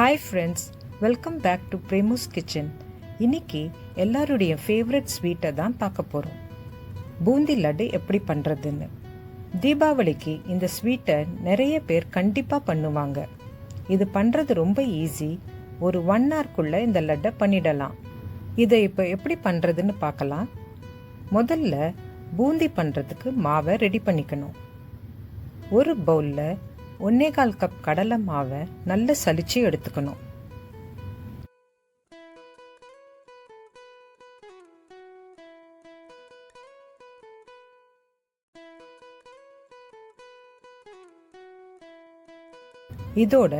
Hi friends welcome back to பிரேமூஸ் kitchen இன்னைக்கு எல்லாருடைய favourite ஸ்வீட்டை தான் பார்க்க போகிறோம் பூந்தி லட்டு எப்படி பண்ணுறதுன்னு தீபாவளிக்கு இந்த ஸ்வீட்டை நிறைய பேர் கண்டிப்பாக பண்ணுவாங்க. இது பண்ணுறது ரொம்ப ஈஸி ஒரு ஒன் ஹவர்க்குள்ளே இந்த லட்டை பண்ணிடலாம். இதை இப்போ எப்படி பண்ணுறதுன்னு பார்க்கலாம். முதல்ல பூந்தி பண்ணுறதுக்கு மாவை ரெடி பண்ணிக்கணும். ஒரு பவுலில் ஒன்னே கால் கப் கடலை மாவை நல்லா சலிச்சு எடுத்துக்கணும். இதோட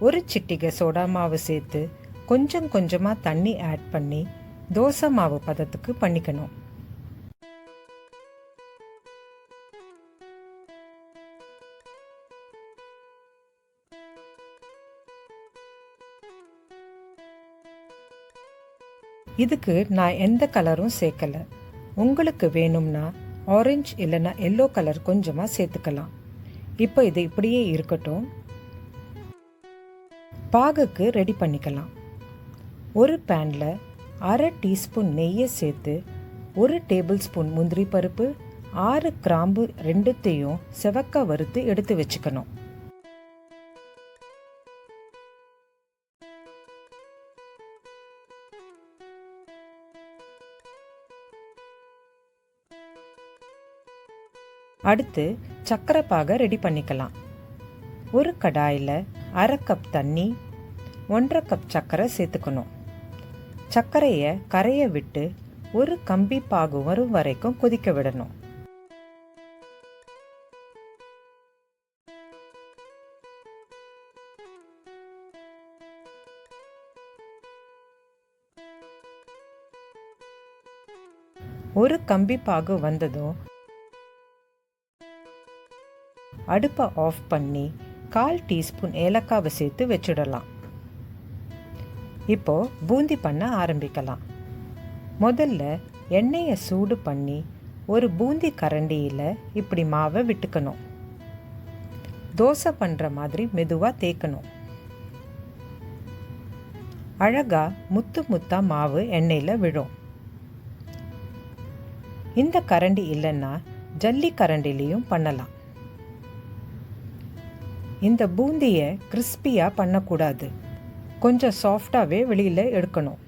ஒரு சிட்டிகை சோடா மாவு சேர்த்து கொஞ்சம் கொஞ்சமாக தண்ணி ஆட் பண்ணி தோசை மாவு பதத்துக்கு பண்ணிக்கணும். இதுக்கு நான் எந்த கலரும் சேர்க்கல. உங்களுக்கு வேணும்னா ஆரஞ்சு இல்லைன்னா எல்லோ கலர் கொஞ்சமாக சேர்த்துக்கலாம். இப்போ இது இப்படியே இருக்கட்டும். பாகுக்கு ரெடி பண்ணிக்கலாம். ஒரு பேனில் அரை டீஸ்பூன் நெய்யை சேர்த்து ஒரு டேபிள் ஸ்பூன் முந்திரி பருப்பு ஆறு கிராம்பு ரெண்டுத்தையும் செவக்க வறுத்து எடுத்து வச்சுக்கணும். அடுத்து சக்கரை பாகை ரெடி பண்ணிக்கலாம். ஒரு கடாயில் அரை கப் தண்ணி ஒன்றரை கப் சர்க்கரை சேர்த்துக்கணும். சர்க்கரையை கரையை விட்டு ஒரு கம்பி பாகு வரும் வரைக்கும் கொதிக்க விடணும். ஒரு கம்பி பாகு வந்ததும் அடுப்பை ஆஃப் பண்ணி கால் டீஸ்பூன் ஏலக்காவை சேர்த்து வச்சுடலாம். இப்போது பூந்தி பண்ண ஆரம்பிக்கலாம். முதல்ல எண்ணெயை சூடு பண்ணி ஒரு பூந்தி கரண்டியில் இப்படி மாவை விட்டுக்கணும். தோசை பண்ணுற மாதிரி மெதுவாக தேய்க்கணும். அழகாக முத்து முத்தாக மாவு எண்ணெயில் விழும். இந்த கரண்டி இல்லைன்னா ஜல்லி கரண்டிலையும் பண்ணலாம். இந்த பூந்தியை கிறிஸ்பியாக பண்ணக்கூடாது. கொஞ்சம் சாஃப்டாகவே வெளியில் எடுக்கணும்.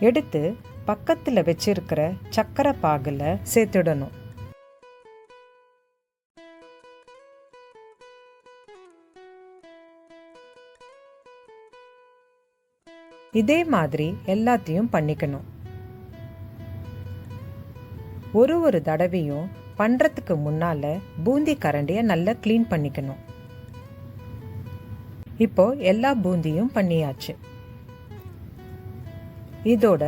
எடுத்து பக்கத்தில் வச்சிருக்கிற சக்கரை பாகில் சேர்த்துடணும். இதே மாதிரி எல்லாத்தையும் பண்ணிக்கணும். ஒரு ஒரு தடவையும் பண்ணுறதுக்கு முன்னால் பூந்தி கரண்டியை நல்லா க்ளீன் பண்ணிக்கணும். இப்போ எல்லா பூந்தியும் பண்ணியாச்சு. இதோட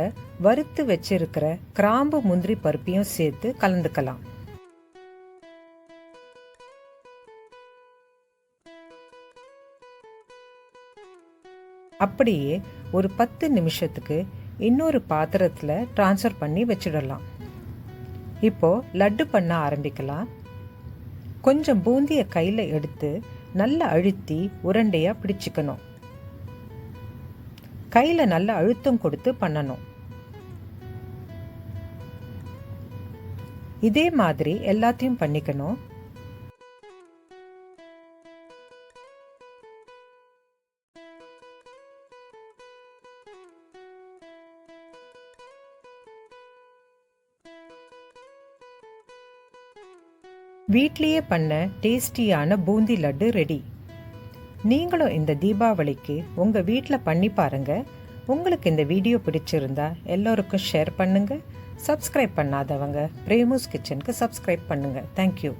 வறுத்து வச்சிருக்கிற கிராம்பு முந்திரி பருப்பையும் சேர்த்து கலந்துக்கலாம். அப்படியே ஒரு பத்து நிமிஷத்துக்கு இன்னொரு பாத்திரத்தில் ட்ரான்ஸ்ஃபர் பண்ணி வச்சிடலாம். இப்போது லட்டு பண்ண ஆரம்பிக்கலாம். கொஞ்சம் பூந்தியை கையில் எடுத்து நல்லா அழுத்தி உருண்டையாக பிடிச்சிக்கணும். கையில் நல்ல அழுத்தம் கொடுத்து பண்ணணும். இதே மாதிரி எல்லாத்தையும் பண்ணிக்கணும். வீட்லேயே பண்ண டேஸ்டியான பூந்தி லட்டு ரெடி. நீங்களும் இந்த தீபாவளிக்கு உங்கள் வீட்டில் பண்ணி பாருங்கள் உங்களுக்கு இந்த வீடியோ பிடிச்சிருந்தா எல்லோருக்கும் ஷேர் பண்ணுங்கள் சப்ஸ்கிரைப் பண்ணாதவங்க பிரேமூஸ் கிச்சனுக்கு சப்ஸ்கிரைப் பண்ணுங்கள் தேங்க்யூ